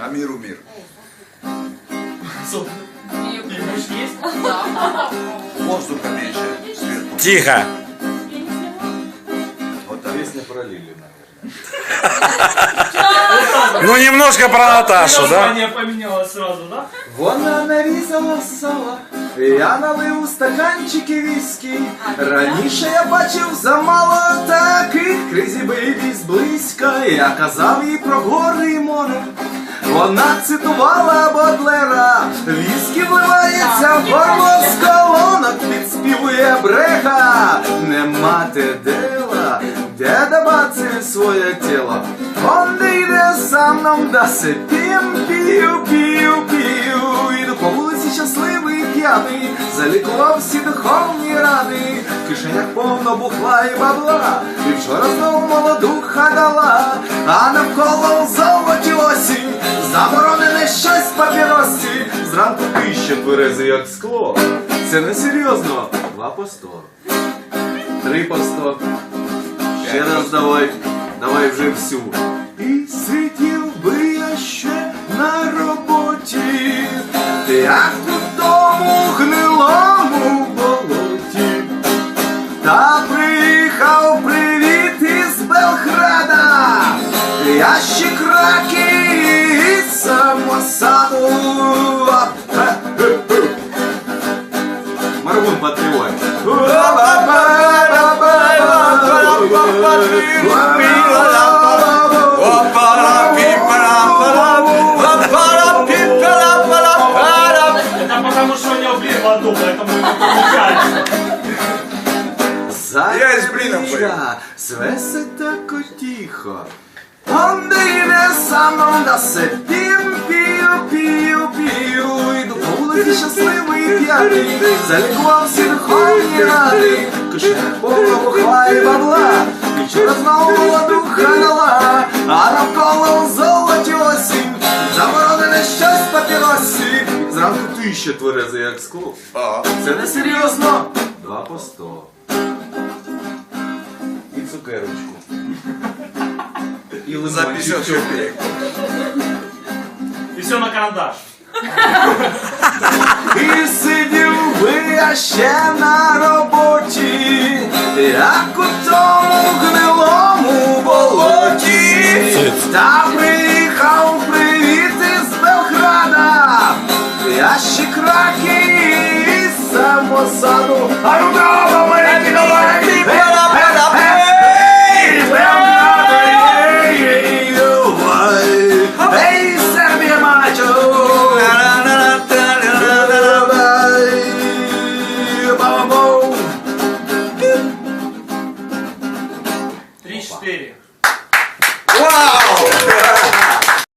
А миру мир. Воздуха меньше сверху. Тихо. Вот так. Песня про Лили. Ну, немножко про Наташу, да? Название поменялось сразу, да? Вона нарізала сала, я налив у стаканчики віскі. Раніше я бачив замало таких кризі бейбі зблизька. Я казав їй про гори і море. Вона цитувала Бодлера, віскі вливається в горло з колонок, підспівує бреха, нема те дела, де давати своє тіло. Он не йде за мною дасе пім, пію, пію, пію. Іду по вулиці щасливий п'яний, залікував всі духовні рани, в кишенях повно бухла і бабла, і вчора знову молоду хадала, а навколо золоті осінь, зранку ти ще як скло. Це не серйозно. Два по сто. Три по сто. Ще раз давай, давай вже всю. І сидів би я ще на роботі, як у гнилому болоті. Та свесе тако тихо. Он не йде за мною да се пім, пію, пію, пію. Іду по щасливий п'яний, залікував всі духовні рани. Кишенях повно бухла і бабла, і вчора знову молоду хранила, а навколо золоті осінь, заборонене щось папіросі. Зранку ти ще тверезий, як скло. А, Це не серйозно. Два по сто. І цукерочку. І лимончик. 50 копеек. И все на карандаш. І сидів би я ще на роботі, як у тому гнилому болоті. Та приїхав привіт із Белграда, ящик раки із самосаду. А ну давай, Wikipedia.